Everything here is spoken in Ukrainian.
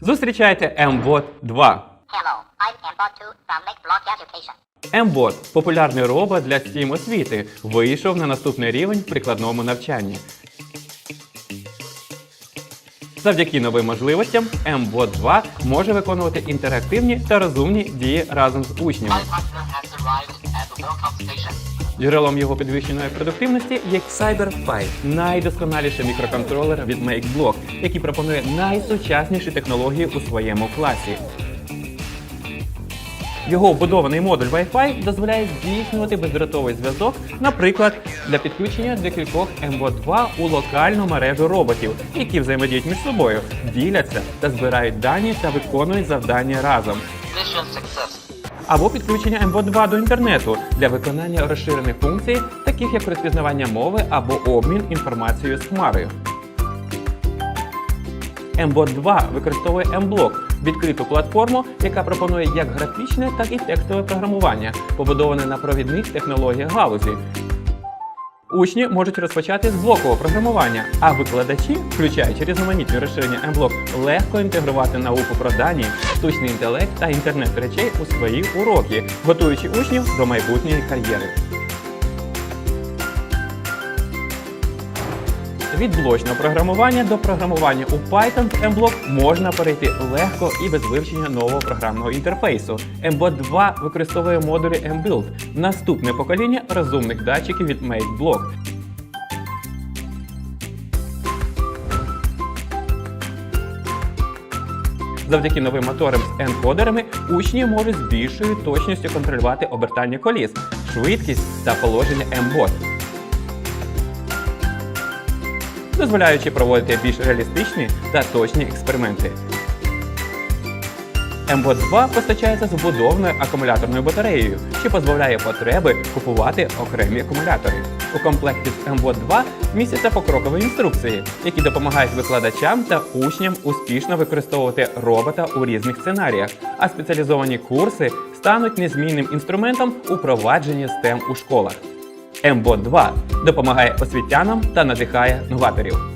Зустрічайте MBOT 2. Hello, I'm MBOT 2 from NextBlock Education. MBOT – популярний робот для STEAM освіти, вийшов на наступний рівень в прикладному навчанні. Завдяки новим можливостям MBOT 2 може виконувати інтерактивні та розумні дії разом з учнями. Джерелом його підвищеної продуктивності є CyberPi – найдосконаліший мікроконтролер від MakeBlock, який пропонує найсучасніші технології у своєму класі. Його вбудований модуль Wi-Fi дозволяє здійснювати бездротовий зв'язок, наприклад, для підключення декількох MBOT 2 у локальну мережу роботів, які взаємодіють між собою, діляться та збирають дані та виконують завдання разом Mission success. Або підключення МВО2 до інтернету для виконання розширених функцій, таких як розпізнавання мови або обмін інформацією з хмарою. MBOT 2 використовує MBlock – відкриту платформу, яка пропонує як графічне, так і текстове програмування, побудоване на провідних технологіях галузі. Учні можуть розпочати з блокового програмування, а викладачі, включаючи різноманітні розширення MBlock, легко інтегрувати науку про дані, штучний інтелект та інтернет речей у свої уроки, готуючи учнів до майбутньої кар'єри. Від блочного програмування до програмування у Python в MBlock можна перейти легко і без вивчення нового програмного інтерфейсу. MBot 2 використовує модулі MBuild – наступне покоління розумних датчиків від MakeBlock. Завдяки новим моторам з енкодерами учні можуть з більшою точністю контролювати обертання коліс, швидкість та положення MBOT. Дозволяючи проводити більш реалістичні та точні експерименти. MBOT 2 постачається з вбудованою акумуляторною батареєю, що позбавляє потреби купувати окремі акумулятори. У комплекті з MBOT 2 містяться покрокові інструкції, які допомагають викладачам та учням успішно використовувати робота у різних сценаріях, а спеціалізовані курси стануть незмінним інструментом у провадженні STEM у школах. MBOT 2 допомагає освітянам та надихає новаторів.